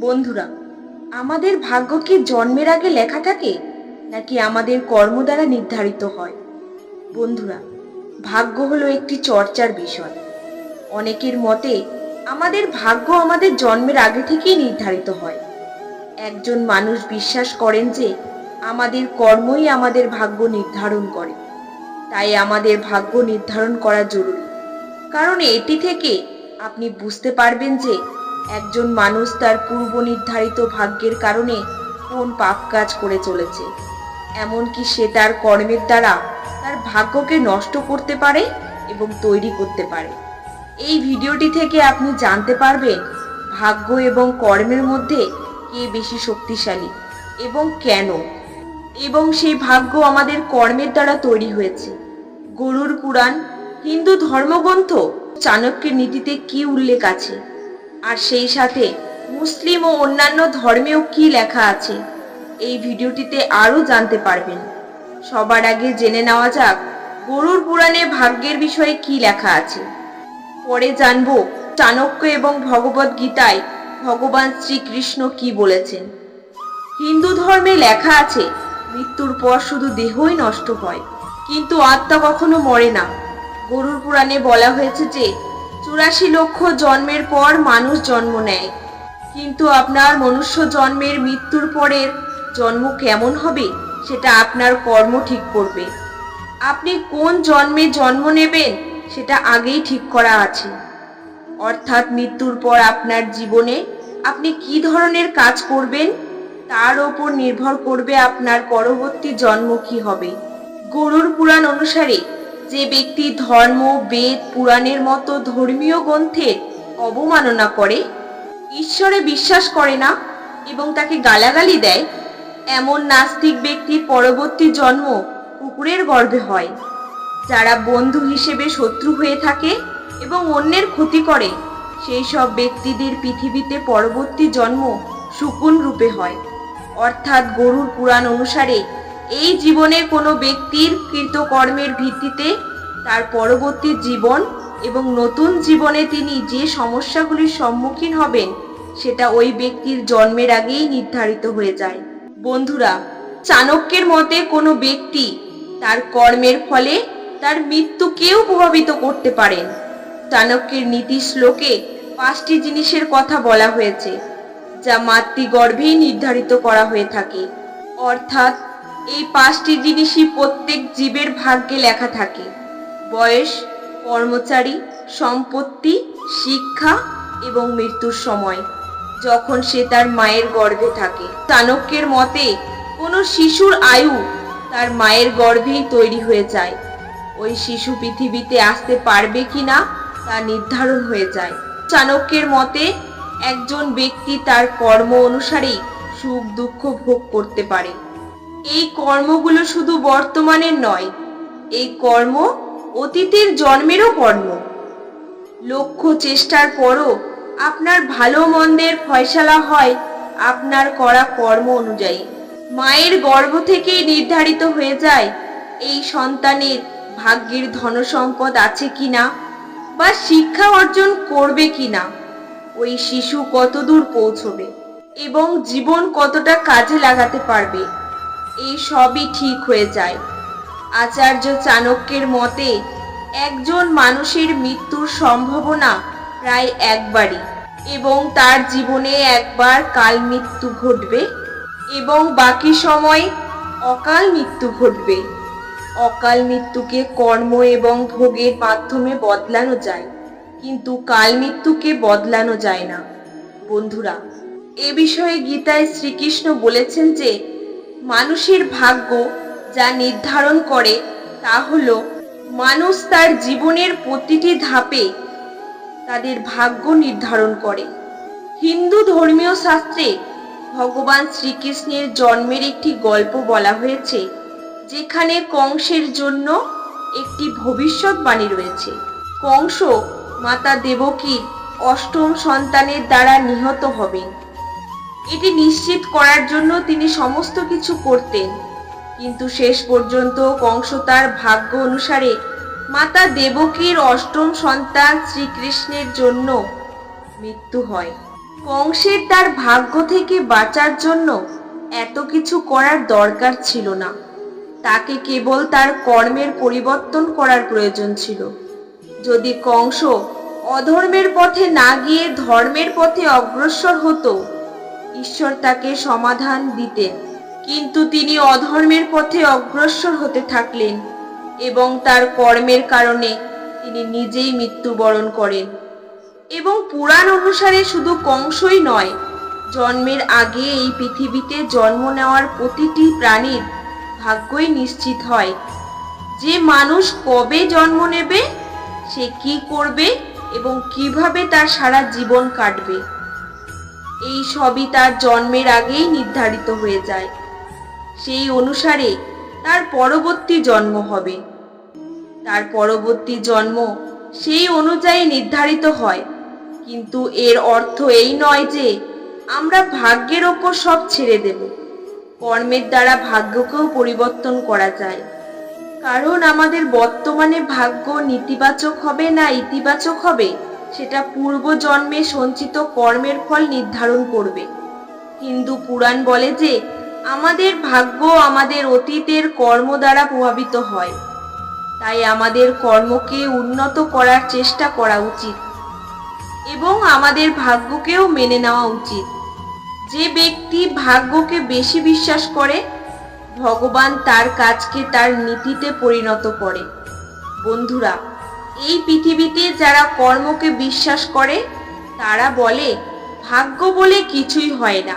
বন্ধুরা, আমাদের ভাগ্য কি জন্মের আগে লেখা থাকে, নাকি আমাদের কর্ম দ্বারা নির্ধারিত হয়? বন্ধুরা, ভাগ্য হলো একটি চর্চার বিষয়। অনেকের মতে, আমাদের ভাগ্য আমাদের জন্মের আগে থেকেই নির্ধারিত হয়। একজন মানুষ বিশ্বাস করেন যে, আমাদের কর্মই আমাদের ভাগ্য নির্ধারণ করে। তাই আমাদের ভাগ্য নির্ধারণ করা জরুরি। কারণ এটি থেকে আপনি বুঝতে পারবেন যে একজন মানুষ তার পূর্ব নির্ধারিত ভাগ্যের কারণে কোন পাপ কাজ করে চলেছে। এমনকি সে তার কর্মের দ্বারা তার ভাগ্যকে নষ্ট করতে পারে এবং তৈরি করতে পারে। এই ভিডিওটি থেকে আপনি জানতে পারবেন ভাগ্য এবং কর্মের মধ্যে কে বেশি শক্তিশালী এবং কেন। এবং সেই ভাগ্য আমাদের কর্মের দ্বারা তৈরি হয়েছে। গরুর পুরাণ, হিন্দু ধর্মগ্রন্থ, চাণক্যের নীতিতে কি উল্লেখ আছে? আর সেই সাথে মুসলিম ও অন্যান্য ধর্মেও কি লেখা আছে, এই ভিডিওটিতে আরও জানতে পারবেন। সবার আগে জেনে নেওয়া যাক, গরুর পুরাণে ভাগ্যের বিষয়ে কি লেখা আছে। পরে জানব চাণক্য এবং ভগবত গীতায় ভগবান শ্রীকৃষ্ণ কি বলেছেন। হিন্দু ধর্মে লেখা আছে, মৃত্যুর পর শুধু দেহই নষ্ট হয়, কিন্তু আত্মা কখনো মরে না। গরুর পুরাণে বলা হয়েছে যে চুরাশি লক্ষ জন্মের পর মানুষ জন্ম নেয়। কিন্তু আপনার মনুষ্য জন্মের মৃত্যুর পরের জন্ম কেমন হবে, সেটা আপনার কর্ম ঠিক করবে। আপনি কোন জন্মে জন্ম নেবেন, সেটা আগেই ঠিক করা আছে। অর্থাৎ মৃত্যুর পর আপনার জীবনে আপনি কি ধরনের কাজ করবেন, তার ওপর নির্ভর করবে আপনার পরবর্তী জন্ম কি হবে। গরুর পুরাণ অনুসারে যে ব্যক্তি ধর্ম, বেদ, পুরাণের মতো ধর্মীয় গ্রন্থের অবমাননা করে, ঈশ্বরে বিশ্বাস করে না এবং তাকে গালাগালি দেয়, এমন নাস্তিক ব্যক্তির পরবর্তী জন্ম কুকুরের গর্ভে হয়। যারা বন্ধু হিসেবে শত্রু হয়ে থাকে এবং অন্যের ক্ষতি করে, সেই সব ব্যক্তিদের পৃথিবীতে পরবর্তী জন্ম শকুন রূপে হয়। অর্থাৎ গরুর পুরাণ অনুসারে এই জীবনে কোনো ব্যক্তির কৃতকর্মের ভিত্তিতে তার পরবর্তী জীবন এবং নতুন জীবনে তিনি যে সমস্যাগুলির সম্মুখীন হবেন, সেটা ওই ব্যক্তির জন্মের আগেই নির্ধারিত হয়ে যায়। বন্ধুরা, চাণক্যের মতে কোনো ব্যক্তি তার কর্মের ফলে তার মৃত্যুকেও প্রভাবিত করতে পারেন। চাণক্যের নীতি শ্লোকে পাঁচটি জিনিসের কথা বলা হয়েছে, যা মাতৃগর্ভেই নির্ধারিত করা হয়ে থাকে। অর্থাৎ এই পাঁচটি জিনিসই প্রত্যেক জীবের ভাগ্যে লেখা থাকে। বয়স, কর্মচারী, সম্পত্তি, শিক্ষা এবং মৃত্যুর সময়। যখন সে তার মায়ের গর্ভে থাকে। চাণক্যের মতে, কোনো শিশুর আয়ু তার মায়ের গর্ভেই তৈরি হয়ে যায়। ওই শিশু পৃথিবীতে আসতে পারবে কিনা তা নির্ধারণ হয়ে যায়। চাণক্যের মতে, একজন ব্যক্তি তার কর্ম অনুসারেই সুখ দুঃখ ভোগ করতে পারে। এই কর্মগুলো শুধু বর্তমানের নয়, এই কর্ম অতীতের জন্মেরও কর্ম। লক্ষ্য চেষ্টার পরও আপনার ভালো মন্দের ফয়সালা হয় আপনার করা কর্ম অনুযায়ী। মায়ের গর্ভ থেকেই নির্ধারিত হয়ে যায় এই সন্তানের ভাগ্যের ধনসম্পদ আছে কি না বা শিক্ষা অর্জন করবে কিনা। ওই শিশু কতদূর পৌঁছবে এবং জীবন কতটা কাজে লাগাতে পারবে? এই সবই ঠিক হয়ে যায়। আচার্য চাণক্যের মতে, একজন মানুষের মৃত্যুর সম্ভাবনা প্রায় একবারই। এবং তার জীবনে একবার কাল মৃত্যু ঘটবে এবং বাকি সময় অকাল মৃত্যু ঘটবে। অকাল মৃত্যুকে কর্ম এবং ভোগের মাধ্যমে বদলানো যায়, কিন্তু কাল মৃত্যুকে বদলানো যায় না। বন্ধুরা, এ বিষয়ে গীতায় শ্রীকৃষ্ণ বলেছেন যে মানুষের ভাগ্য যা নির্ধারণ করে, তা হল মানুষ তার জীবনের প্রতিটি ধাপে তাদের ভাগ্য নির্ধারণ করে। হিন্দু ধর্মীয় শাস্ত্রে ভগবান শ্রীকৃষ্ণের জন্মের একটি গল্প বলা হয়েছে, যেখানে কংসের জন্য একটি ভবিষ্যৎবাণী রয়েছে। কংস মাতা দেবকীর অষ্টম সন্তানের দ্বারা নিহত হবেন। এটি নিশ্চিত করার জন্য তিনি সমস্ত কিছু করতেন। কিন্তু শেষ পর্যন্ত কংস তার ভাগ্য অনুসারে মাতা দেবকীর অষ্টম সন্তান শ্রীকৃষ্ণের জন্য মৃত্যু হয়। কংসের তার ভাগ্য থেকে বাঁচার জন্য এত কিছু করার দরকার ছিল না। তাকে কেবল তার কর্মের পরিবর্তন করার প্রয়োজন ছিল। যদি কংস অধর্মের পথে না গিয়ে ধর্মের পথে অগ্রসর হতো ঈশ্বর তাকে সমাধান দিতেন। কিন্তু তিনি অধর্মের পথে অগ্রসর হতে থাকলেন এবং তার কর্মের কারণে তিনি নিজেই মৃত্যুবরণ করেন। এবং পুরাণ অনুসারে শুধু কংসই নয়, জন্মের আগে এই পৃথিবীতে জন্ম নেওয়ার প্রতিটি প্রাণীর ভাগ্যই নিশ্চিত হয়। যে মানুষ কবে জন্ম নেবে, সে কি করবে এবং কীভাবে তার সারা জীবন কাটবে? এই সবই তার জন্মের আগেই নির্ধারিত হয়ে যায়। সেই অনুসারে তার পরবর্তী জন্ম হবে। তার পরবর্তী জন্ম সেই অনুযায়ী নির্ধারিত হয়। কিন্তু এর অর্থ এই নয় যে আমরা ভাগ্যের ওপর সব ছেড়ে দেব। কর্মের দ্বারা ভাগ্যকেও পরিবর্তন করা যায়। কারণ আমাদের বর্তমানে ভাগ্য নেতিবাচক হবে না ইতিবাচক হবে? সেটা পূর্ব জন্মে সঞ্চিত কর্মের ফল নির্ধারণ করবে। হিন্দু পুরাণ বলে যে, আমাদের ভাগ্য আমাদের অতীতের কর্ম দ্বারা প্রভাবিত হয়। তাই আমাদের কর্মকে উন্নত করার চেষ্টা করা উচিত এবং আমাদের ভাগ্যকেও মেনে নেওয়া উচিত। যে ব্যক্তি ভাগ্যকে বেশি বিশ্বাস করে, ভগবান তার কাজকে তার নীতিতে পরিণত করে। বন্ধুরা এই পৃথিবীতে যারা কর্মকে বিশ্বাস করে, তারা বলে, ভাগ্য বলে কিছুই হয় না।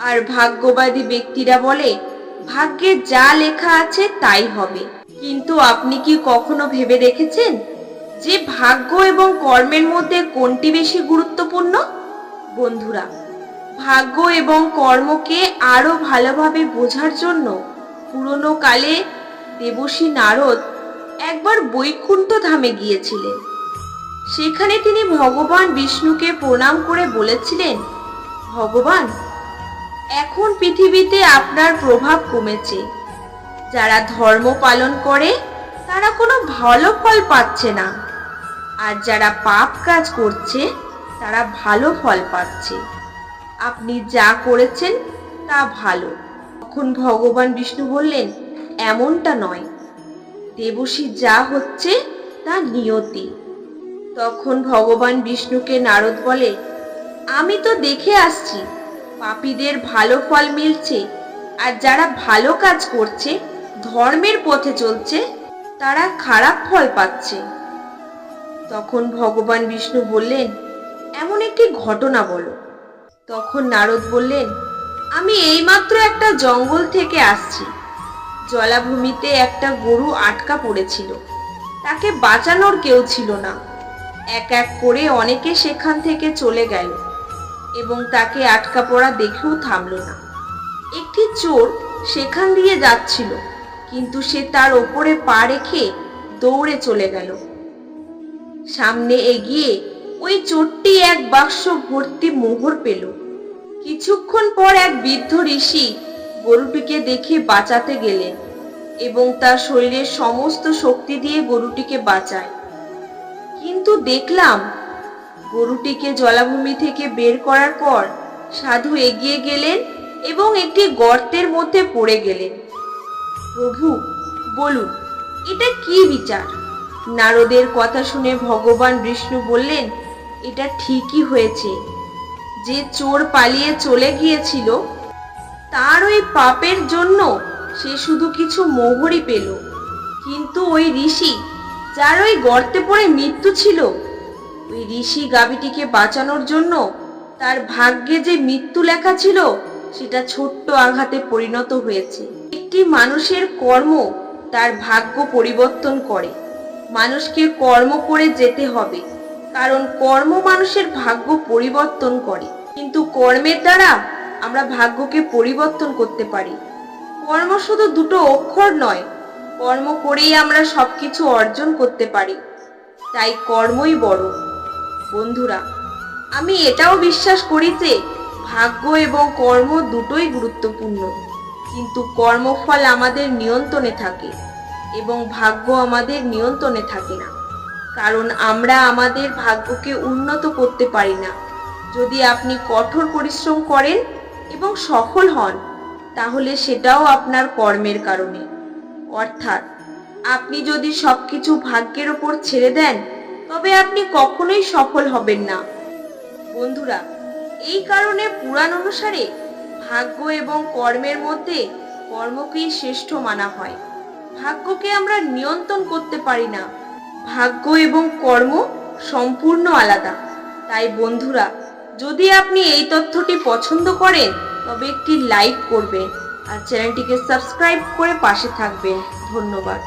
আর ভাগ্যবাদী ব্যক্তিরা বলে, ভাগ্যে যা লেখা আছে তাই হবে। কিন্তু আপনি কি কখনো ভেবে দেখেছেন যে ভাগ্য এবং কর্মের মধ্যে কোনটি বেশি গুরুত্বপূর্ণ? বন্ধুরা, ভাগ্য এবং কর্মকে আরও ভালোভাবে বোঝার জন্য পুরনো কালে দেবশী নারদ একবার বৈকুণ্ঠ ধামে গিয়েছিলেন। সেখানে তিনি ভগবান বিষ্ণুকে প্রণাম করে বলেছিলেন, ভগবান, এখন পৃথিবীতে আপনার প্রভাব কমেছে। যারা ধর্ম পালন করে, তারা কোনো ভালো ফল পাচ্ছে না। আর যারা পাপ কাজ করছে, তারা ভালো ফল পাচ্ছে। আপনি যা করেছেন, তা ভালো। তখন ভগবান বিষ্ণু বললেন, এমনটা নয়। দেবশী যা হচ্ছে তা নিয়তি। তখন ভগবান বিষ্ণুকে নারদ বলে, আমি তো দেখে আসছি, পাপীদের ভালো ফল মিলছে, আর যারা ভালো কাজ করছে, ধর্মের পথে চলছে, তারা খারাপ ফল পাচ্ছে। তখন ভগবান বিষ্ণু বললেন, এমন একটি ঘটনা বলো। তখন নারদ বললেন, আমি এইমাত্র একটা জঙ্গল থেকে আসছি। জলাভূমিতে একটা গরু আটকা পড়েছিল। তাকে বাঁচানোর কেউ ছিল না। এক এক করে অনেকে সেখান থেকে চলে গেল এবং তাকে আটকা পড়া দেখেও থামলো না। একটি চোর সেখান দিয়ে যাচ্ছিল, কিন্তু সে তার ওপরে পা রেখে দৌড়ে চলে গেল। সামনে এগিয়ে ওই চোরটি এক বাক্স ভর্তি মোহর পেল। কিছুক্ষণ পর এক বৃদ্ধ ঋষি গরুটিকে দেখে বাঁচাতে গেলেন এবং তার শরীরের সমস্ত শক্তি দিয়ে গরুটিকে বাঁচায়। কিন্তু দেখলাম, গরুটিকে জলাভূমি থেকে বের করার পর সাধু এগিয়ে গেলেন এবং একটি গর্তের মধ্যে পড়ে গেলেন। প্রভু, বলুন, এটা কি বিচার? নারদের কথা শুনে ভগবান বিষ্ণু বললেন, এটা ঠিকই হয়েছে। যে চোর পালিয়ে চলে গিয়েছিল তার ওই পাপের জন্য সে শুধু কিছু মোহরই পেল। কিন্তু ওই ঋষি, যার ওই গর্তে পড়ে মৃত্যু ছিল, ওই ঋষি গাভীটিকে বাঁচানোর জন্য তার ভাগ্যে যে মৃত্যু লেখা ছিল, সেটা ছোট্ট আঘাতে পরিণত হয়েছে। একটি মানুষের কর্ম তার ভাগ্য পরিবর্তন করে। মানুষকে কর্ম করে যেতে হবে, কারণ কর্ম মানুষের ভাগ্য পরিবর্তন করে। কিন্তু কর্মের দ্বারা আমরা ভাগ্যকে পরিবর্তন করতে পারি। কর্ম শুধু দুটো অক্ষর নয়, কর্ম করেই আমরা সবকিছু অর্জন করতে পারি। তাই কর্মই বড়। বন্ধুরা, আমি এটাও বিশ্বাস করি যে ভাগ্য এবং কর্ম দুটোই গুরুত্বপূর্ণ। কিন্তু কর্মফল আমাদের নিয়ন্ত্রণে থাকে এবং ভাগ্য আমাদের নিয়ন্ত্রণে থাকে না। কারণ আমরা আমাদের ভাগ্যকে উন্নত করতে পারি না। যদি আপনি কঠোর পরিশ্রম করেন এবং সফল হন, তাহলে সেটাও আপনার কর্মের কারণে। অর্থাৎ, আপনি যদি সবকিছু ভাগ্যের ওপর ছেড়ে দেন, তবে আপনি কখনোই সফল হবেন না। বন্ধুরা, এই কারণে পুরাণ অনুসারে ভাগ্য এবং কর্মের মধ্যে কর্মকেই শ্রেষ্ঠ মানা হয়। ভাগ্যকে আমরা নিয়ন্ত্রণ করতে পারি না। ভাগ্য এবং কর্ম সম্পূর্ণ আলাদা। তাই বন্ধুরা যদি আপনি এই তথ্যটি পছন্দ করেন, তবে একটি লাইক করবেন আর চ্যানেলটিকে সাবস্ক্রাইব করে পাশে থাকবেন। ধন্যবাদ।